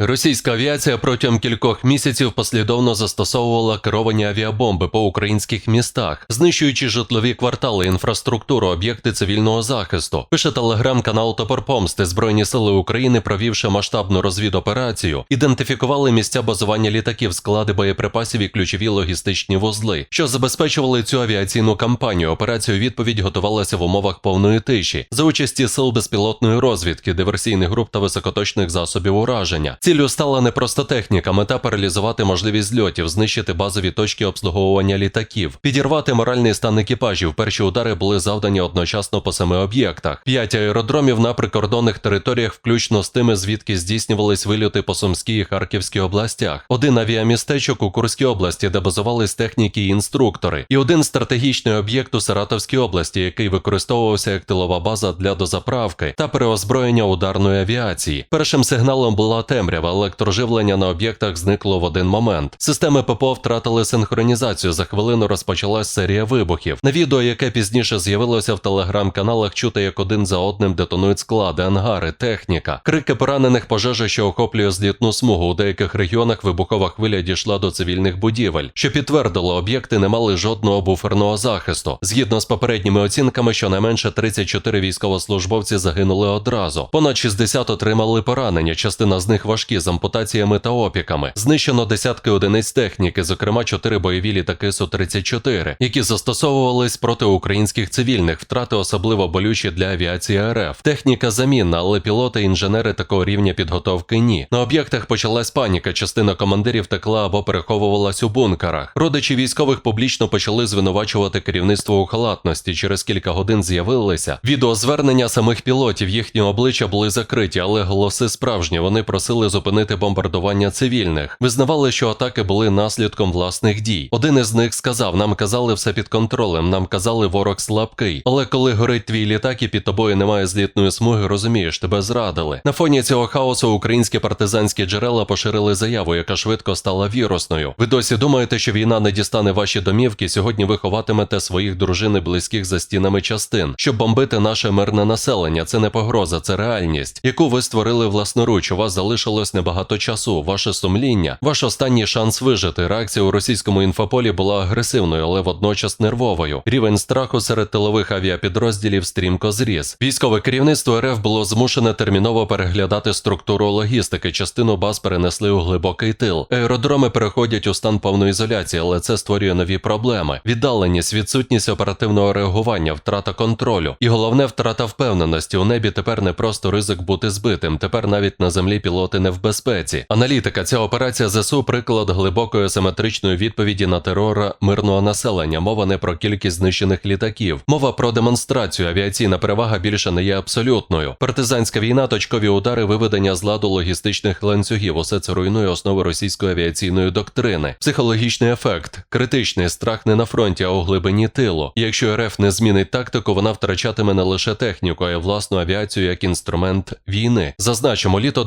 Російська авіація протягом кількох місяців послідовно застосовувала керовані авіабомби по українських містах, знищуючи житлові квартали, інфраструктуру, об'єкти цивільного захисту. Пише телеграм-канал Топор Помсти. Збройні сили України, провівши масштабну розвідоперацію, ідентифікували місця базування літаків, склади боєприпасів і ключові логістичні вузли, що забезпечували цю авіаційну кампанію. Операцію відповідь готувалася в умовах повної тиші за участі сил безпілотної розвідки, диверсійних груп та високоточних засобів ураження. Ціллю стала не просто техніка, мета паралізувати можливість зльотів, знищити базові точки обслуговування літаків, підірвати моральний стан екіпажів. Перші удари були завдані одночасно по семи об'єктах. П'ять аеродромів на прикордонних територіях, включно з тими, звідки здійснювались вильоти по Сумській і Харківській областях, один авіамістечок у Курській області, де базувались техніки і інструктори, і один стратегічний об'єкт у Саратовській області, який використовувався як тилова база для дозаправки та переозброєння ударної авіації. Першим сигналом була темрява, електроживлення на об'єктах зникло в один момент. Системи ППО втратили синхронізацію. За хвилину розпочалась серія вибухів. На відео, яке пізніше з'явилося в телеграм-каналах, чути, як один за одним детонують склади, ангари, техніка, крики поранених пожежа, що охоплює злітну смугу. У деяких регіонах вибухова хвиля дійшла до цивільних будівель, що підтвердило, об'єкти не мали жодного буферного захисту. Згідно з попередніми оцінками, щонайменше 34 військовослужбовці загинули одразу. Понад 60 отримали поранення. Частина з них важкі з ампутаціями та опіками. Знищено десятки одиниць техніки, зокрема 4 бойові літаки Су-34, які застосовувались проти українських цивільних, втрати особливо болючі для авіації РФ. Техніка замінна, але пілоти, інженери такого рівня підготовки ні. На об'єктах почалась паніка. Частина командирів текла або переховувалась у бункерах. Родичі військових публічно почали звинувачувати керівництво у халатності. Через кілька годин з'явилися відеозвернення самих пілотів. Їхні обличчя були закриті, але голоси справжні. Вони просили зупинити бомбардування цивільних. Визнавали, що атаки були наслідком власних дій. Один із них сказав: нам казали все під контролем, нам казали ворог слабкий. Але коли горить твій літак і під тобою немає злітної смуги, розумієш, тебе зрадили. На фоні цього хаосу українські партизанські джерела поширили заяву, яка швидко стала вірусною. Ви досі думаєте, що війна не дістане ваші домівки? Сьогодні ви ховатимете своїх дружин і близьких за стінами частин, щоб бомбити наше мирне населення. Це не погроза, це реальність, яку ви створили власноруч. У вас залишилось небагато часу. Ваше сумління, ваш останній шанс вижити. Реакція у російському інфополі була агресивною, але водночас нервовою. Рівень страху серед тилових авіапідрозділів стрімко зріс. Військове керівництво РФ було змушене терміново переглядати структуру логістики. Частину баз перенесли у глибокий тил. Аеродроми переходять у стан повної ізоляції, але це створює нові проблеми: віддаленість, відсутність оперативного реагування, втрата контролю. І головне втрата впевненості. У небі тепер не просто ризик бути збитим. Тепер навіть на землі пілоти не безпеці. Аналітика ця операція ЗСУ приклад глибокої асиметричної відповіді на терор мирного населення. Мова не про кількість знищених літаків, мова про демонстрацію. Авіаційна перевага більше не є абсолютною. Партизанська війна, точкові удари, виведення з ладу логістичних ланцюгів. Усе це руйнує основи російської авіаційної доктрини. Психологічний ефект, критичний страх не на фронті, а у глибині тилу. Якщо РФ не змінить тактику, вона втрачатиме не лише техніку, а й власну авіацію як інструмент війни. Зазначимо, літо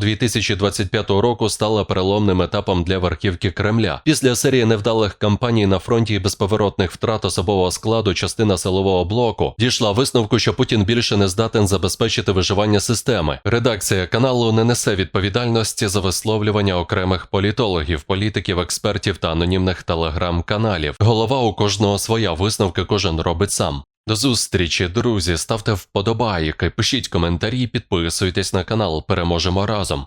2025 року стало переломним етапом для верхівки Кремля. Після серії невдалих кампаній на фронті і безповоротних втрат особового складу, частина силового блоку дійшла висновку, що Путін більше не здатен забезпечити виживання системи. Редакція каналу не несе відповідальності за висловлювання окремих політологів, політиків, експертів та анонімних телеграм-каналів. Голова у кожного своя висновки кожен робить сам. До зустрічі, друзі. Ставте вподобайки, пишіть коментарі, підписуйтесь на канал. Переможемо разом.